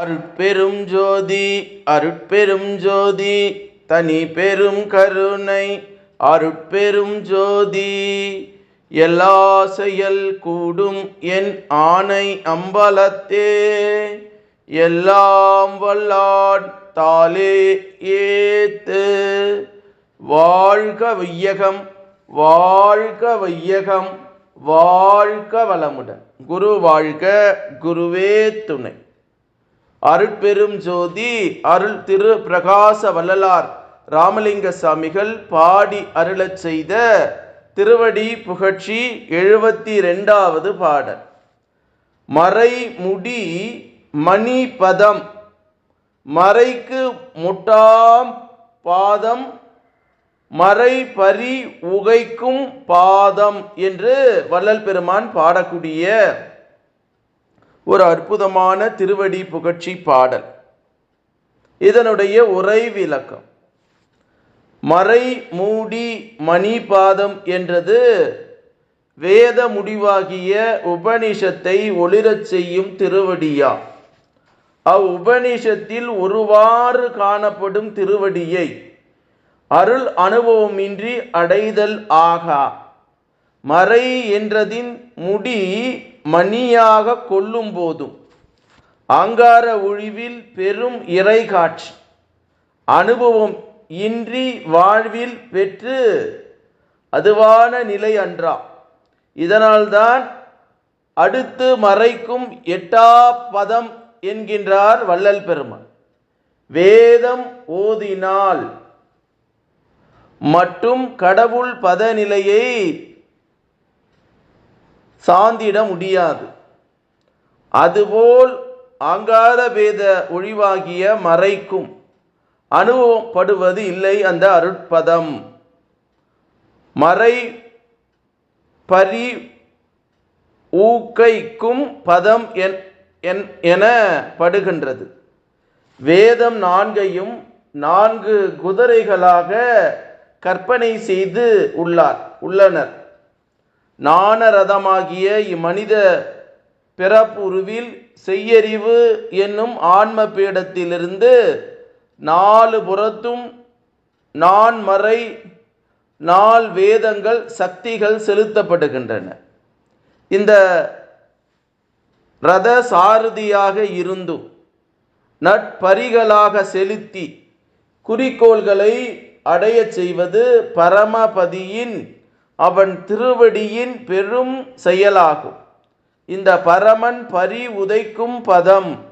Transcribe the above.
அருட்பெரும் ஜோதி அருட்பெரும் ஜோதி தனி பெரும் கருணை அருட்பெரும் ஜோதி. எல்லா செயல் கூடும் என் ஆணை அம்பலத்தே எல்லாம் வல்லான் தாலே ஏத்து. வாழ்க வையகம் வாழ்க வையகம் வாழ்க வளமுடன். குரு வாழ்க குருவே துணை. அருட்பெரும் ஜோதி அருள் திரு பிரகாச வள்ளலார் ராமலிங்க சாமிகள் பாடி அருளச் செய்த திருவடி புகழ்ச்சி எழுபத்தி ரெண்டாவது பாடல். மறை முடி மணி பதம் மறைக்கு முட்டாம் பாதம் மறை பரி உகைக்கும் பாதம் என்று வள்ளல் பெருமான் பாடக்கூடிய ஒரு அற்புதமான திருவடி புகழ்ச்சி பாடல். இதனுடைய உரை விளக்கம். மறை மூடி மணிபாதம் என்றது வேத முடிவாகிய உபனிஷத்தை ஒளிரச் செய்யும் திருவடியா. அவ் உபனிஷத்தில் ஒருவாறு காணப்படும் திருவடியை அருள் அனுபவமின்றி அடைதல் ஆகா. மறை என்றதின் முடி மணியாக கொள்ளும் போதும் ஆங்கார ஒழிவில் பெரும் இறை காட்சி அனுபவம் இன்றி வாழ்வில் பெற்று அதுவான நிலை அன்றா. இதனால்தான் அடுத்து மறைக்கும் எட்டா பதம் என்கின்றார் வள்ளல் பெருமான். வேதம் ஓதினால் மட்டும் கடவுள் பதநிலையை சாந்திட முடியாது. அதுபோல் ஆங்கார பேத ஒழிவாகிய மறைக்கும் அனுபவப்படுவது இல்லை அந்த அருட்பதம். மறை பரி ஊக்கைக்கும் பதம் என் என் வேதம் நான்கையும் நான்கு குதிரைகளாக கற்பனை செய்து உள்ளார் உள்ளனர். நாணரதமாகிய இம்மனித பிறப்புருவில் செய்யறிவு என்னும் ஆன்ம பீடத்திலிருந்து நாலு புறத்தும் நான்மறை நால் வேதங்கள் சக்திகள் செலுத்தப்படுகின்றன. இந்த ரத சாரதியாக இருந்தும் நட்பரிகளாக செலுத்தி குறிக்கோள்களை அடையச் செய்வது பரமபதியின் அவன் திருவடியின் பெரும் செயலாகும். இந்த பரமன் பரி உதைக்கும் பதம்.